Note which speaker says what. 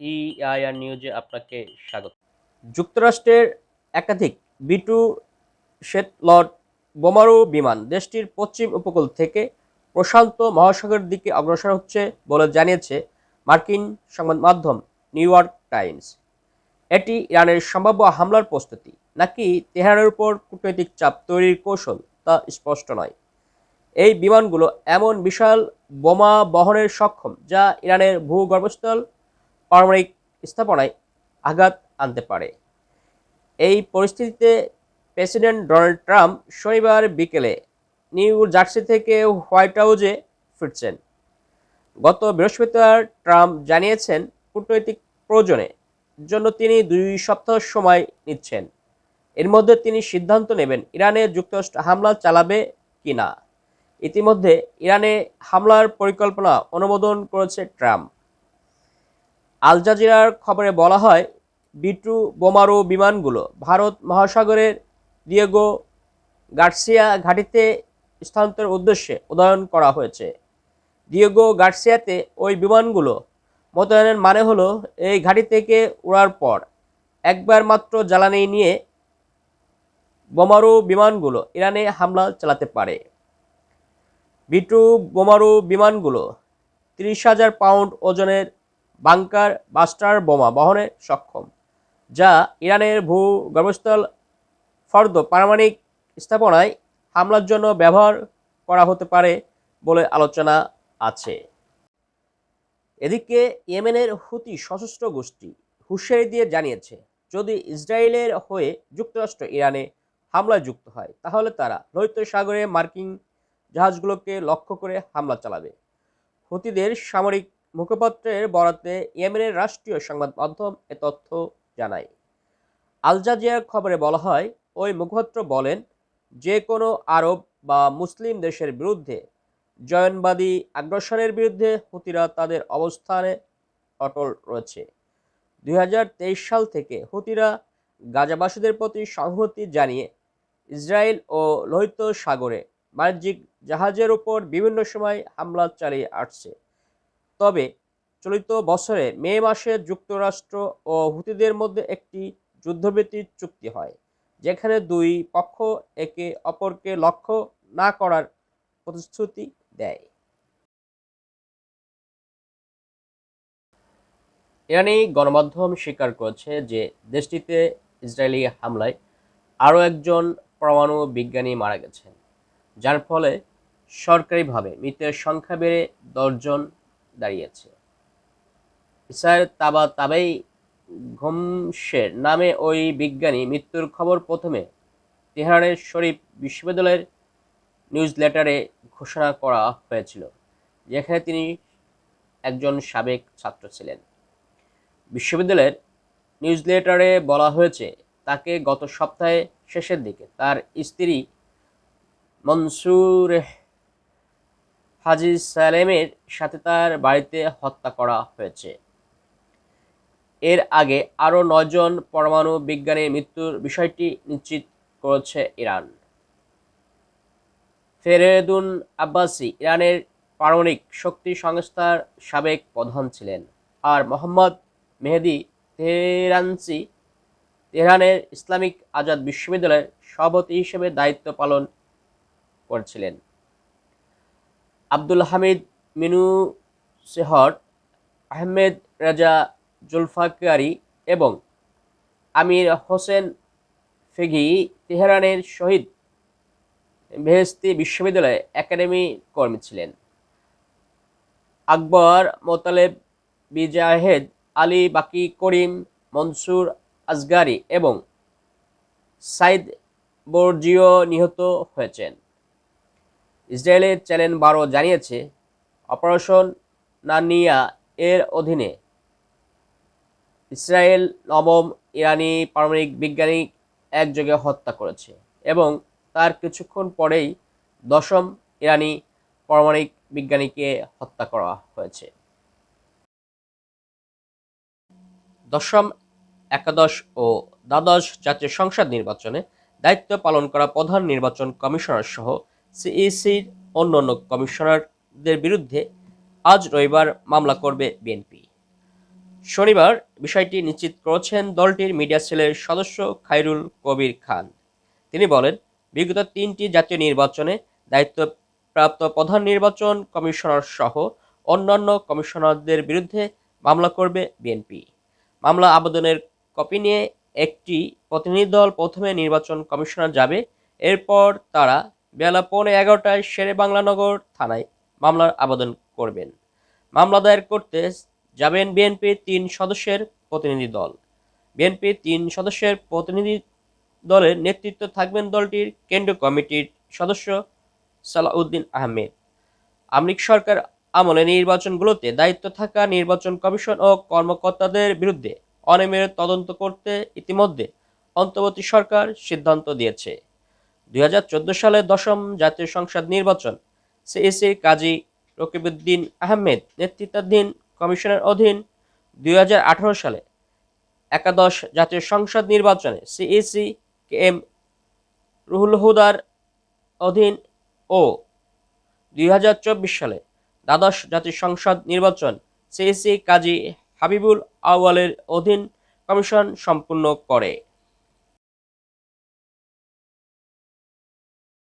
Speaker 1: EIR নিউজে আপনাকে স্বাগত। যুক্তরাষ্ট্রের একাধিক বিটু শেটলট বোমারু বিমান দেশটির পশ্চিম উপকূল থেকে প্রশান্ত মহাসাগরের দিকে অগ্রসর হচ্ছে বলে জানিয়েছে মার্কিন সংবাদ মাধ্যম নিউ ইয়র্ক টাইমস। এটি ইরানের সম্ভাব্য হামলার প্রস্তুতি, নাকি তেহরানের উপর কূটনৈতিক চাপ তৈরির কৌশল তা স্পষ্ট নয়। এই বিমানগুলো এমন বিশাল বোমা বহনের সক্ষম যা ইরানের ভূগর্ভস্থল পারমাণবিক স্থাপনায় আঘাত আনতে পারে। এই পরিস্থিতিতে প্রেসিডেন্ট ডোনাল্ড ট্রাম্প শনিবার বিকেলে নিউ জার্সি থেকে হোয়াইট হাউসে ফিরছেন। গত বৃহস্পতিবার ট্রাম্প জানিয়েছেন, কূটনৈতিক প্রয়োজনে জন্য তিনি দুই সপ্তাহ সময় নিচ্ছেন। এর মধ্যে তিনি সিদ্ধান্ত নেবেন ইরানে যুক্তরাষ্ট্র হামলা চালাবে কি না ইতিমধ্যে ইরানে হামলার পরিকল্পনা অনুমোদন করেছে ট্রাম্প। আল জাজিরার খবরে বলা হয় বিটু বোমারু বিমানগুলো ভারত মহাসাগরের দিয়েগো গার্সিয়া ঘাঁটিতে স্থানান্তরের উদ্দেশ্যে উদয়ন করা হয়েছে। দিয়েগো গার্সিয়াতে ওই বিমানগুলো মোতায়েনের মানে হলো, এই ঘাঁটি থেকে উড়ার পর একবার মাত্র জ্বালানি নিয়ে বোমারু বিমানগুলো ইরানে হামলা চালাতে পারে। বিটু বোমারু বিমানগুলো তিরিশ হাজার পাউন্ড ওজনের বাংকার বাস্টার বোমা বহনে সক্ষম, যা ইরানের ভূগর্ভস্থল ফর্দ পারমাণবিক স্থাপনায় হামলার জন্য ব্যবহার করা হতে পারে বলে আলোচনা আছে। এদিকে ইয়েমেনের হুতি সশস্ত্র গোষ্ঠী হুঁশিয়ারি দিয়ে জানিয়েছে, যদি ইসরায়েলের হয়ে যুক্তরাষ্ট্র ইরানে হামলায় যুক্ত হয়, তাহলে তারা লোহিত সাগরে মার্কিন জাহাজগুলোকে লক্ষ্য করে হামলা চালাবে। হুতিদের সামরিক মুখপাত্রের বরাতে ইয়েমেনের রাষ্ট্রীয় সংবাদ মাধ্যম এ তথ্য জানায়। আল জাজিয়ার খবরে বলা হয়, ওই মুখপাত্র বলেন, যে কোনো আরব বা মুসলিম দেশের বিরুদ্ধে জয়নবাদী আগ্রাসনের বিরুদ্ধে হুতিরা তাদের অবস্থানে অটল রয়েছে। দুই হাজার তেইশ সাল থেকে হুতিরা গাজাবাসীদের প্রতি সংহতি জানিয়ে ইসরায়েল ও লোহিত সাগরে বাণিজ্যিক জাহাজের উপর বিভিন্ন সময় হামলা চালিয়ে আসছে। তবে চলিত বছরে মে মাসে যুক্তরাষ্ট্র ও হুতিদের মধ্যে একটি যুদ্ধবিরতির চুক্তি হয়, যেখানে দুই পক্ষ একে অপরকে লক্ষ্য না করার প্রতিশ্রুতি দেয়। ইরানি গণমাধ্যম স্বীকার করেছে যে দেশটিতে ইসরায়েলি হামলায় আরও একজন পরমাণু বিজ্ঞানী মারা গেছেন, যার ফলে সরকারিভাবে মৃতের সংখ্যা বেড়ে দশজন দাঁড়িয়েছে। ইসার তাবা, তাবেই ঘমশের নামে ওই বিজ্ঞানী মৃত্যুর খবর প্রথমে তেহরানের শরীফ বিশ্ববিদ্যালয়ের নিউজ লেটারে ঘোষণা করা হয়েছিল, যেখানে তিনি একজন সাবেক ছাত্র ছিলেন। বিশ্ববিদ্যালয়ের নিউজ লেটারে বলা হয়েছে, তাকে গত সপ্তাহে শেষের দিকে তার স্ত্রী মনসুর হাজি সালেমের সাথে তার বাড়িতে হত্যা করা হয়েছে। এর আগে আরও নয়জন পরমাণু বিজ্ঞানীর মৃত্যুর বিষয়টি নিশ্চিত করেছে ইরান। ফেরেদুন আব্বাসি ইরানের পারমাণবিক শক্তি সংস্থার সাবেক প্রধান ছিলেন আর মোহাম্মদ মেহেদি তেহরানসি তেহরানের ইসলামিক আজাদ বিশ্ববিদ্যালয়ের সভাপতি হিসেবে দায়িত্ব পালন করেছিলেন। আব্দুল হামিদ মিনু সেহর, আহমেদ রাজা জুলফাকারি এবং আমির হোসেন ফেঘি তেহরানের শহীদ বেহেস্তি বিশ্ববিদ্যালয়ে একাডেমি কর্মী ছিলেন। আকবর, মোতালেব, বিজাহেদ, আলী বাকি করিম, মনসুর আজগারি এবং সাইদ বর্জিও নিহত হয়েছেন। ইসরায়েলের চ্যানেল বারো জানিয়েছে, অপারেশন নানিয়া এর অধীনে ইসরায়েল নবম ইরানি পারমাণবিক বিজ্ঞানী একযোগে হত্যা করেছে এবং তার কিছুক্ষণ পরেই দশম ইরানি পারমাণবিক বিজ্ঞানীকে হত্যা করা হয়েছে। দশম একাদশ ও দ্বাদশ জাতীয় সংসদ নির্বাচনে দায়িত্ব পালন করা প্রধান নির্বাচন কমিশনার সহ সিইসির অন্যান্য কমিশনারদের বিরুদ্ধে আজ রবিবার মামলা করবে বিএনপি। শনিবার বিষয়টি নিশ্চিত করেছেন দলটির মিডিয়া সেলের সদস্য খাইরুল কবির খান। তিনি বলেন, বিগত তিনটি জাতীয় নির্বাচনে দায়িত্বপ্রাপ্ত প্রধান নির্বাচন কমিশনার সহ অন্যান্য কমিশনারদের বিরুদ্ধে মামলা করবে বিএনপি। মামলা আবেদনের কপি নিয়ে একটি প্রতিনিধি দল প্রথমে নির্বাচন কমিশনার যাবে, এরপর তারা বেলা পৌনে এগারোটায় শেরে বাংলানগর থানায় মামলার আবেদন করবেন। মামলা দায়ের করতে যাবেন বিএনপির তিন সদস্যের প্রতিনিধি দল। বিএনপির তিন সদস্যের প্রতিনিধি দলের নেতৃত্ব থাকবেন দলটির কেন্দ্রীয় কমিটির সদস্য সালাউদ্দিন আহমেদ। আমলিক সরকার আমলে নির্বাচনগুলোতে দায়িত্ব থাকা নির্বাচন কমিশন ও কর্মকর্তাদের বিরুদ্ধে অনিয়মের তদন্ত করতে ইতিমধ্যে অন্তর্বর্তী সরকার সিদ্ধান্ত দিয়েছে। দুই হাজার চোদ্দ সালে দশম জাতীয় সংসদ নির্বাচন। সিএসি কাজী রকিবউদ্দিন আহমেদ নেতৃত্বাধীন কমিশনের অধীন দুই হাজার আঠারো সালে একাদশ জাতীয় সংসদ নির্বাচনে সিএসি কে এম রুহুল হুদার অধীন ও দুই হাজার চব্বিশ সালে দ্বাদশ জাতীয় সংসদ নির্বাচন সিএসি কাজী হাবিবুল আউয়ালের অধীন কমিশন সম্পূর্ণ করে।